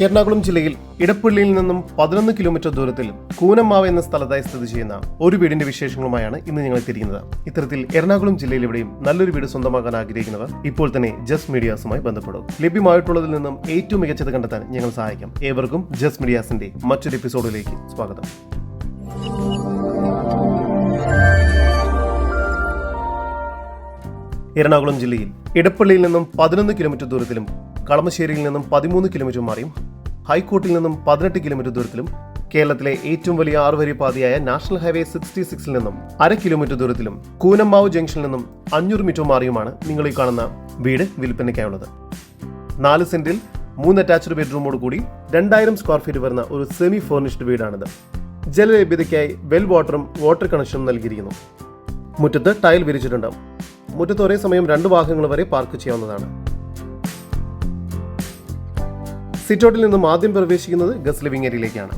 എറണാകുളം ജില്ലയിൽ ഇടപ്പള്ളിയിൽ നിന്നും പതിനൊന്ന് കിലോമീറ്റർ ദൂരത്തിൽ കൂനമ്മാവ് എന്ന സ്ഥലത്തായി സ്ഥിതി ചെയ്യുന്ന ഒരു വീടിന്റെ വിശേഷങ്ങളുമായാണ് ഇന്ന് ഞങ്ങൾ തിരിയുന്നത്. ഇത്തരത്തിൽ എറണാകുളം ജില്ലയിൽ എവിടെയും നല്ലൊരു വീട് സ്വന്തമാക്കാൻ ആഗ്രഹിക്കുന്നവർ ഇപ്പോൾ തന്നെ ജസ് മീഡിയാസുമായി ബന്ധപ്പെടും. ലഭ്യമായിട്ടുള്ളതിൽ നിന്നും ഏറ്റവും മികച്ചത് കണ്ടെത്താൻ ഞങ്ങൾ സഹായിക്കാം. ഏവർക്കും ജസ് മീഡിയാസിന്റെ മറ്റൊരു എപ്പിസോഡിലേക്ക് സ്വാഗതം. എറണാകുളം ജില്ലയിൽ ഇടപ്പള്ളിയിൽ നിന്നും പതിനൊന്ന് കിലോമീറ്റർ ദൂരത്തിലും കളമശ്ശേരിയിൽ നിന്നും പതിമൂന്ന് കിലോമീറ്റർ മാറിയും ഹൈക്കോർട്ടിൽ നിന്നും പതിനെട്ട് കിലോമീറ്റർ ദൂരത്തിലും കേരളത്തിലെ ഏറ്റവും വലിയ ആറുവരി പാതയായ നാഷണൽ ഹൈവേ സിക്സ്റ്റി സിക്സിൽ നിന്നും അര കിലോമീറ്റർ ദൂരത്തിലും കൂനമ്മാവ് ജംഗ്ഷനിൽ നിന്നും അഞ്ഞൂറ് മീറ്റർ മാറിയുമാണ് നിങ്ങൾ ഈ കാണുന്ന വീട് വിൽപ്പനയ്ക്കായുള്ളത്. നാല് സെന്റിൽ മൂന്ന് അറ്റാച്ച്ഡ് ബെഡ്റൂമോട് കൂടി രണ്ടായിരം സ്ക്വയർ ഫീറ്റ് വരുന്ന ഒരു സെമി ഫർണിഷ്ഡ് വീടാണിത്. ജലലഭ്യതയ്ക്കായി വെൽ വാട്ടറും വാട്ടർ കണക്ഷനും നൽകിയിരിക്കുന്നു. മുറ്റത്ത് ടൈൽ വിരിച്ചിട്ടുണ്ട് മുറ്റത്ത് ഒരേ സമയം രണ്ട് വാഹനങ്ങൾ വരെ പാർക്ക് ചെയ്യാവുന്നതാണ്. സിറ്റൗട്ടിൽ നിന്നും ആദ്യം പ്രവേശിക്കുന്നത് ഗസ് ലിവിംഗ് ഏരിയയിലേക്കാണ്.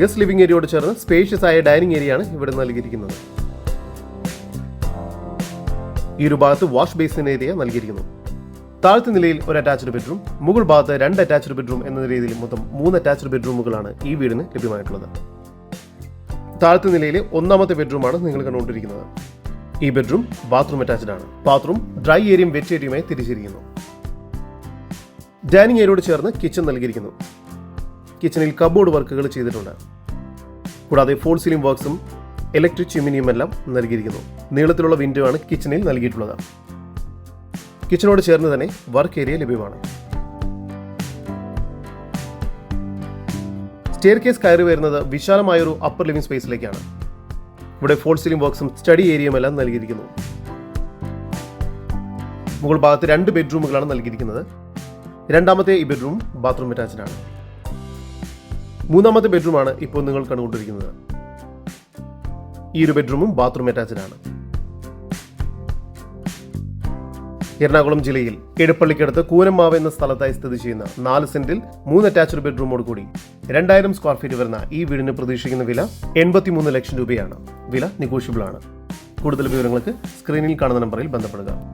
ഗസ്റ്റ് ലിവിംഗ് ഏരിയയോട് ചേർന്ന് സ്പേഷ്യസ് ആയ ഡൈനിങ് ഏരിയയാണ് ഇവിടെ നൽകിയിരിക്കുന്നത്. ഈ ഒരു ഭാഗത്ത് വാഷ് ബേസിൻ ഏരിയ നൽകിയിരിക്കുന്നു. താഴത്തെ നിലയിൽ ഒരു അറ്റാച്ച്ഡ് ബെഡ്റൂം മുകൾ ഭാഗത്ത് രണ്ട് അറ്റാച്ച്ഡ് ബെഡ്റൂം എന്ന രീതിയിൽ മൊത്തം മൂന്ന് അറ്റാച്ച്ഡ് ബെഡ്റൂമുകളാണ് ഈ വീടിന് ലഭ്യമായിട്ടുള്ളത്. താഴത്തെ നിലയിലെ ഒന്നാമത്തെ ബെഡ്റൂമാണ് നിങ്ങൾ കണ്ടുകൊണ്ടിരിക്കുന്നത്. ഈ ബെഡ്റൂം ബാത്റൂം അറ്റാച്ച്ഡ് ആണ്. ബാത്റൂം ഡ്രൈ ഏരിയയും വെറ്റ് ഏരിയയുമായി തിരിച്ചിരിക്കുന്നു. ഡൈനിങ് ഏരിയയോട് ചേർന്ന് കിച്ചൺ നൽകിയിരിക്കുന്നു. കിച്ചണിൽ കബോർഡ് വർക്കുകൾ ചെയ്തിട്ടുണ്ട്. കൂടാതെ ഫോൾ സീലിംഗ് വർക്ക്സും ഇലക്ട്രിക് ചിമിനിയും എല്ലാം നൽകിയിരിക്കുന്നു. നീളത്തിലുള്ള വിൻഡോ ആണ് കിച്ചണിൽ നൽകിയിട്ടുള്ളത്. കിച്ചണോട് ചേർന്ന് തന്നെ വർക്ക് ഏരിയ ലഭ്യമാണ്. സ്റ്റെയർ കേസ് കയറി വരുന്നത് വിശാലമായൊരു അപ്പർ ലിവിംഗ് സ്പേസിലേക്കാണ് ഇവിടെ ഫോൾ സീലിംഗ് ബോക്സും സ്റ്റഡി ഏരിയയും എല്ലാം നൽകിയിരിക്കുന്നു. മുകൾ ഭാഗത്ത് രണ്ട് ബെഡ്റൂമുകളാണ് നൽകിയിരിക്കുന്നത്. രണ്ടാമത്തെ ഈ ബെഡ്റൂം ബാത്റൂം അറ്റാച്ച്ഡ് ആണ്. മൂന്നാമത്തെ ബെഡ്റൂമാണ് ഇപ്പോൾ നിങ്ങൾ കണ്ടുകൊണ്ടിരിക്കുന്നത്. ഈ ഒരു ബെഡ്റൂമും ബാത്റൂം അറ്റാച്ച്ഡ് എറണാകുളം ജില്ലയിൽ എടുപ്പള്ളിക്കടുത്ത് കൂനമ്മാവ് എന്ന സ്ഥലത്തായി സ്ഥിതി ചെയ്യുന്ന നാല് സെന്റിൽ മൂന്ന് അറ്റാച്ച്ഡ് ബെഡ്റൂമോട് കൂടി രണ്ടായിരം സ്ക്വയർ ഫീറ്റ് വരുന്ന ഈ വീടിന് പ്രതീക്ഷിക്കുന്ന വില എൺപത്തിമൂന്ന് ലക്ഷം രൂപയാണ്. വില നെഗോഷ്യബിൾ ആണ്. കൂടുതൽ വിവരങ്ങൾക്ക് സ്ക്രീനിൽ കാണുന്ന നമ്പറിൽ ബന്ധപ്പെടുക.